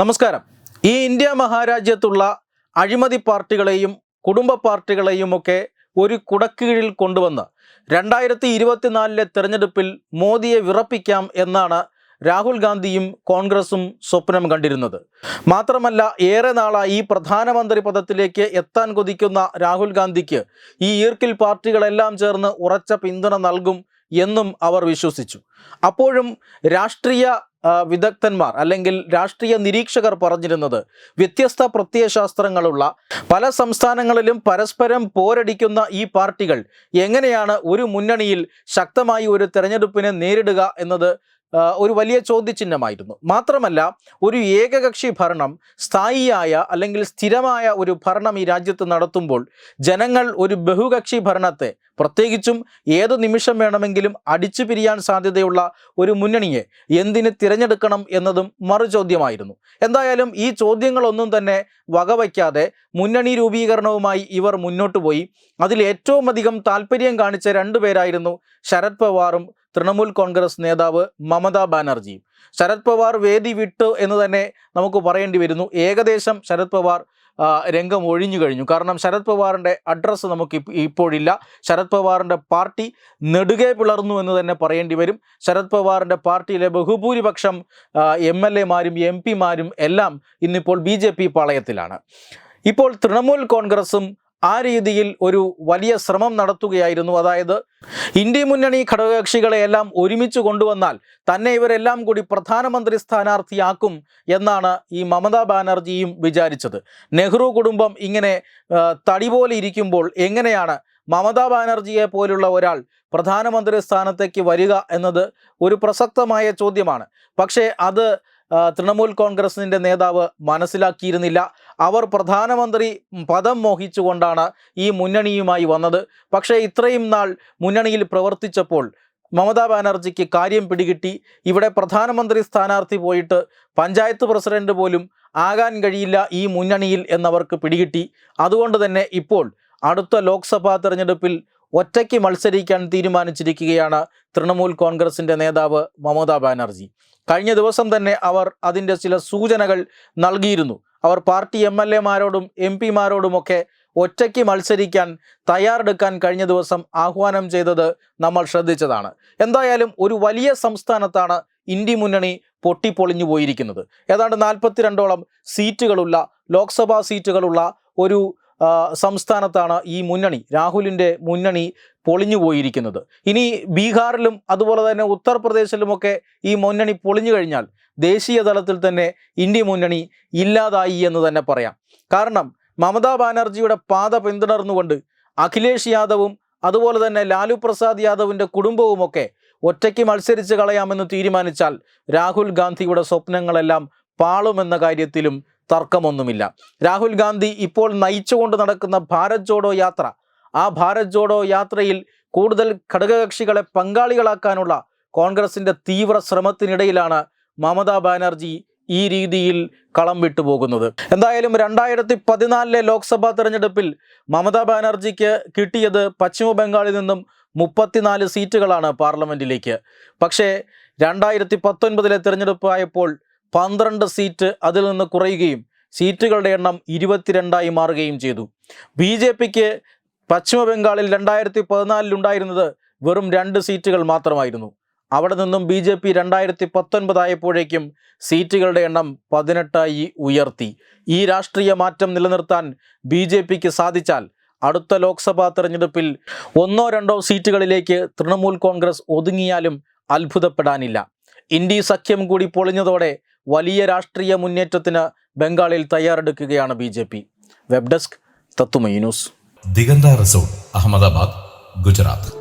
നമസ്കാരം. ഈ ഇന്ത്യ മഹാരാജ്യത്തുള്ള അഴിമതി പാർട്ടികളെയും കുടുംബ പാർട്ടികളെയും ഒക്കെ ഒരു കുടക്കീഴിൽ കൊണ്ടുവന്ന് രണ്ടായിരത്തി ഇരുപത്തിനാലിലെ തെരഞ്ഞെടുപ്പിൽ മോദിയെ വിറപ്പിക്കാം എന്നാണ് രാഹുൽ ഗാന്ധിയും കോൺഗ്രസും സ്വപ്നം കണ്ടിരുന്നത്. മാത്രമല്ല ഏറെ നാളായി ഈ പ്രധാനമന്ത്രി പദത്തിലേക്ക് എത്താൻ കൊതിക്കുന്ന രാഹുൽ ഗാന്ധിക്ക് ഈ ഈർക്കിൽ പാർട്ടികളെല്ലാം ചേർന്ന് ഉറച്ച പിന്തുണ നൽകും എന്നും അവർ വിശ്വസിച്ചു. അപ്പോഴും രാഷ്ട്രീയ വിദഗ്ധന്മാർ അല്ലെങ്കിൽ രാഷ്ട്രീയ നിരീക്ഷകർ പറഞ്ഞിരുന്നത് വ്യത്യസ്ത പ്രത്യയശാസ്ത്രങ്ങളുള്ള പല സംസ്ഥാനങ്ങളിലും പരസ്പരം പോരടിക്കുന്ന ഈ പാർട്ടികൾ എങ്ങനെയാണ് ഒരു മുന്നണിയിൽ ശക്തമായി ഒരു തെരഞ്ഞെടുപ്പിനെ നേരിടുക എന്നത് ഒരു വലിയ ചോദ്യചിഹ്നമായിരുന്നു. മാത്രമല്ല ഒരു ഏകകക്ഷി ഭരണം സ്ഥായിയായ അല്ലെങ്കിൽ സ്ഥിരമായ ഒരു ഭരണം ഈ രാജ്യത്ത് നടത്തുമ്പോൾ ജനങ്ങൾ ഒരു ബഹുകക്ഷി ഭരണത്തെ പ്രത്യേകിച്ചും ഏതു നിമിഷം വേണമെങ്കിലും അടിച്ചു പിരിയാൻ സാധ്യതയുള്ള ഒരു മുന്നണിയെ എന്തിന് തിരഞ്ഞെടുക്കണം എന്നതും മറുചോദ്യമായിരുന്നു. എന്തായാലും ഈ ചോദ്യങ്ങളൊന്നും തന്നെ വകവയ്ക്കാതെ മുന്നണി രൂപീകരണവുമായി ഇവർ മുന്നോട്ട് പോയി അതിൽ ഏറ്റവും അധികം താല്പര്യം കാണിച്ച രണ്ടുപേരായിരുന്നു ശരത് പവാറും തൃണമൂൽ കോൺഗ്രസ് നേതാവ് മമതാ ബാനർജി. ശരത് പവാർ വേദി വിട്ടു എന്ന് തന്നെ നമുക്ക് പറയേണ്ടി വരുന്നു. ഏകദേശം ശരത് പവാർ രംഗം ഒഴിഞ്ഞു കഴിഞ്ഞു. കാരണം ശരത് പവാറിന്റെ അഡ്രസ്സ് നമുക്ക് ഇപ്പ- ഇപ്പോഴില്ല. ശരത് പവാറിന്റെ പാർട്ടി നെടുകെ പിളർന്നു എന്ന് തന്നെ പറയേണ്ടി വരും. ശരത് പവാറിന്റെ പാർട്ടിയിലെ ബഹുഭൂരിപക്ഷം എം എൽ എമാരും എം പിമാരും എല്ലാം ഇന്നിപ്പോൾ ബി ജെ പി പാളയത്തിലാണ്. ഇപ്പോൾ തൃണമൂൽ കോൺഗ്രസും ആ രീതിയിൽ ഒരു വലിയ ശ്രമം നടത്തുകയായിരുന്നു. അതായത് ഇന്ത്യ മുന്നണി ഘടകകക്ഷികളെയെല്ലാം ഒരുമിച്ച് കൊണ്ടുവന്നാൽ തന്നെ ഇവരെല്ലാം കൂടി പ്രധാനമന്ത്രി സ്ഥാനാർത്ഥിയാക്കും എന്നാണ് ഈ മമതാ ബാനർജിയും വിചാരിച്ചത്. നെഹ്റു കുടുംബം ഇങ്ങനെ തടി പോലെ ഇരിക്കുമ്പോൾ എങ്ങനെയാണ് മമതാ ബാനർജിയെ പോലുള്ള ഒരാൾ പ്രധാനമന്ത്രി സ്ഥാനത്തേക്ക് വരിക എന്നത് ഒരു പ്രസക്തമായ ചോദ്യമാണ്. പക്ഷേ അത് തൃണമൂൽ കോൺഗ്രസിന്റെ നേതാവ് മനസ്സിലാക്കിയിരുന്നില്ല. അവർ പ്രധാനമന്ത്രി പദം മോഹിച്ചുകൊണ്ടാണ് ഈ മുന്നണിയുമായി വന്നത്. പക്ഷേ ഇത്രയും നാൾ മുന്നണിയിൽ പ്രവർത്തിച്ചപ്പോൾ മമതാ ബാനർജിക്ക് കാര്യം പിടികിട്ടി. ഇവിടെ പ്രധാനമന്ത്രി സ്ഥാനാർത്ഥി പോയിട്ട് പഞ്ചായത്ത് പ്രസിഡന്റ് പോലും ആകാൻ കഴിയില്ല ഈ മുന്നണിയിൽ എന്നവർക്ക് പിടികിട്ടി. അതുകൊണ്ട് തന്നെ ഇപ്പോൾ അടുത്ത ലോക്സഭാ തെരഞ്ഞെടുപ്പിൽ ഒറ്റയ്ക്ക് മത്സരിക്കാൻ തീരുമാനിച്ചിരിക്കുകയാണ് തൃണമൂൽ കോൺഗ്രസിന്റെ നേതാവ് മമതാ ബാനർജി. കഴിഞ്ഞ ദിവസം തന്നെ അവർ അതിന്റെ ചില സൂചനകൾ നൽകിയിരുന്നു. അവർ പാർട്ടി എം എൽ എമാരോടും എം പിമാരോടുമൊക്കെ ഒറ്റയ്ക്ക് മത്സരിക്കാൻ തയ്യാറെടുക്കാൻ കഴിഞ്ഞ ദിവസം ആഹ്വാനം ചെയ്തത് നമ്മൾ ശ്രദ്ധിച്ചതാണ്. എന്തായാലും ഒരു വലിയ സംസ്ഥാനത്താണ് ഇന്ത്യ മുന്നണി പൊട്ടിപ്പൊളിഞ്ഞു പോയിരിക്കുന്നത്. ഏതാണ്ട് നാൽപ്പത്തിരണ്ടോളം സീറ്റുകളുള്ള ലോക്സഭാ സീറ്റുകളുള്ള ഒരു സംസ്ഥാനത്താണ് ഈ മുന്നണി രാഹുലിന്റെ മുന്നണി പൊളിഞ്ഞു പോയിരിക്കുന്നത്. ഇനി ബീഹാറിലും അതുപോലെ തന്നെ ഉത്തർപ്രദേശിലുമൊക്കെ ഈ മുന്നണി പൊളിഞ്ഞു കഴിഞ്ഞാൽ ദേശീയ തലത്തിൽ തന്നെ ഇന്ത്യ മുന്നണി ഇല്ലാതായി എന്ന് തന്നെ പറയാം. കാരണം മമതാ ബാനർജിയുടെ പാത പിന്തുടർന്നുകൊണ്ട് അഖിലേഷ് യാദവും അതുപോലെ തന്നെ ലാലു പ്രസാദ് യാദവിന്റെ കുടുംബവുമൊക്കെ ഒറ്റയ്ക്ക് മത്സരിച്ച് കളയാമെന്ന് തീരുമാനിച്ചാൽ രാഹുൽ ഗാന്ധിയുടെ സ്വപ്നങ്ങളെല്ലാം പാളുമെന്ന കാര്യത്തിലും തർക്കമൊന്നുമില്ല. രാഹുൽ ഗാന്ധി ഇപ്പോൾ നയിച്ചുകൊണ്ട് നടക്കുന്ന ഭാരത് ജോഡോ യാത്ര. ആ ഭാരത് ജോഡോ യാത്രയിൽ കൂടുതൽ ഘടകകക്ഷികളെ പങ്കാളികളാക്കാനുള്ള കോൺഗ്രസിന്റെ തീവ്ര ശ്രമത്തിനിടയിലാണ് മമതാ ബാനർജി ഈ രീതിയിൽ കളം വിട്ടു പോകുന്നത് എന്തായാലും രണ്ടായിരത്തി പതിനാലിലെ ലോക്സഭാ തെരഞ്ഞെടുപ്പിൽ മമതാ ബാനർജിക്ക് കിട്ടിയത് പശ്ചിമ ബംഗാളിൽ നിന്നും മുപ്പത്തിനാല് സീറ്റുകളാണ് പാർലമെന്റിലേക്ക് പക്ഷേ രണ്ടായിരത്തി പത്തൊൻപതിലെ തെരഞ്ഞെടുപ്പ് ആയപ്പോൾ പന്ത്രണ്ട് സീറ്റ് അതിൽ നിന്ന് കുറയുകയും സീറ്റുകളുടെ എണ്ണം ഇരുപത്തിരണ്ടായി മാറുകയും ചെയ്തു. ബി ജെ പിക്ക് പശ്ചിമ ബംഗാളിൽ രണ്ടായിരത്തി പതിനാലിലുണ്ടായിരുന്നത് വെറും രണ്ട് സീറ്റുകൾ മാത്രമായിരുന്നു. അവിടെ നിന്നും ബി ജെ പി രണ്ടായിരത്തി പത്തൊൻപതായപ്പോഴേക്കും സീറ്റുകളുടെ എണ്ണം പതിനെട്ടായി ഉയർത്തി. ഈ രാഷ്ട്രീയ മാറ്റം നിലനിർത്താൻ ബി ജെ പിക്ക് സാധിച്ചാൽ അടുത്ത ലോക്സഭാ തെരഞ്ഞെടുപ്പിൽ ഒന്നോ രണ്ടോ സീറ്റുകളിലേക്ക് തൃണമൂൽ കോൺഗ്രസ് ഒതുങ്ങിയാലും അത്ഭുതപ്പെടാനില്ല. ഇന്ത്യ സഖ്യം കൂടി പൊളിഞ്ഞതോടെ വലിയ രാഷ്ട്രീയ മുന്നേറ്റത്തിന് ബംഗാളിൽ തയ്യാറെടുക്കുകയാണ് B J P. Web desk തത്തുമൈ ന്യൂസ്. ദിഗന്ത റിസോർട്ട് അഹമ്മദാബാദ് ഗുജറാത്ത്.